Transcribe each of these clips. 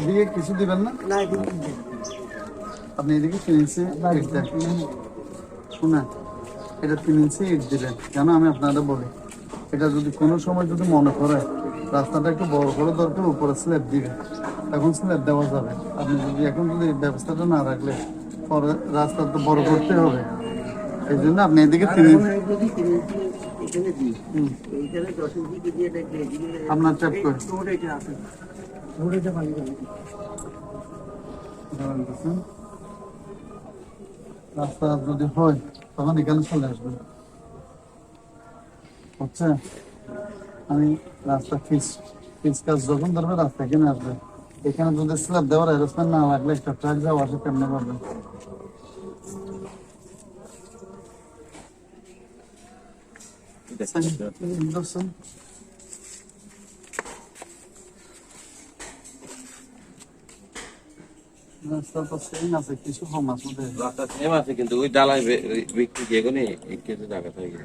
এদিকে কিছু দিবেন না? আপনি এদিকে তিন ইঞ্চি শোনা এটা তিন ইঞ্চি ইট দিলেন। কেন আমি আপনাদের বলি এটা যদি কোনো সময় যদি মনে করে রাস্তাটা একটু বড় করে দরকার উপরে স্ল্যাব দিবে এখন স্ল্যাব দেওয়া যাবে। আপনি যদি এখন যদি ব্যবস্থাটা না রাখলে পরে রাস্তা তো বড় করতে হবে। এই জন্য আপনি এদিকে তিন তিন ইঞ্চি এখানে দিই। এইখানে দশ ইঞ্চি দিয়ে দেখবে আপনার ট্যাপ করে এটা আছে। রাস্তা যদি হয় তখন এখানে চলে আসবে হচ্ছে আমি রাস্তা ফিস ফিস কাজ যখন ধরবে রাস্তা এখানে আসবে। এখানে যদি স্ল্যাব দেওয়ার অ্যারেঞ্জমেন্ট না লাগলে একটা ট্রাক যাওয়া আসে কেমনে পারবে বুঝছেন? রাস্তা তো সেম আছে কিছু কম আছে ওদের। রাস্তা সেম আছে কিন্তু ওই ডালাই বিক্রি দিয়ে এক কেজি টাকা থাকে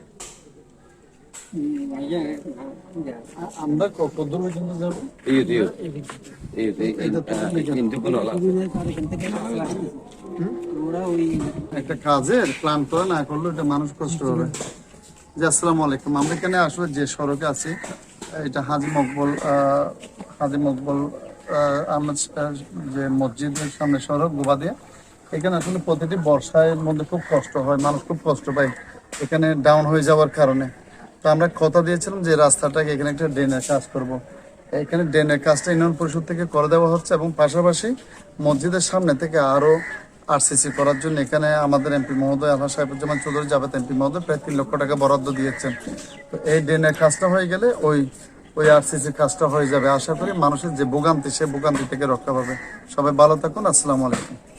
আ- আমরা কত পর্যন্ত যাব এই দিও এই কিন্তু কোন একটা কাজের প্ল্যান করে না করলে এটা মানুষ কষ্ট হবে জি, আসসালামু আলাইকুম। আমরা এখানে আসলে যে সড়কে আছি, এটা হাজি মকবল হাজি মকবল যে মসজিদের সামনে সড়ক গোবা দিয়ে এখানে আসলে প্রতিটি বর্ষার মধ্যে খুব কষ্ট হয়, মানুষ খুব কষ্ট পায় এখানে ডাউন হয়ে যাওয়ার কারণে। তো আমরা কথা দিয়েছিলাম যে রাস্তাটাকে এখানে একটা ড্রেনের কাজ করব। এখানে ড্রেনের কাজটা ইউনিয়ন পরিষদ থেকে করে দেওয়া হচ্ছে এবং পাশাপাশি মসজিদের সামনে থেকে আরও আরসিসি করার জন্য এখানে আমাদের এমপি মহোদয় আল্লাহ সাহেবুজ্জামান চৌধুরী জাভেদ এমপি মহোদয় প্রায় তিন লক্ষ টাকা বরাদ্দ দিয়েছেন। তো এই ড্রেনের কাজটা হয়ে গেলে ওই ওই আরসিসি কাজটা হয়ে যাবে। আশা করি মানুষের যে ভোগান্তি, সে ভোগান্তি থেকে রক্ষা পাবে। সবাই ভালো থাকুন। আসসালামু আলাইকুম।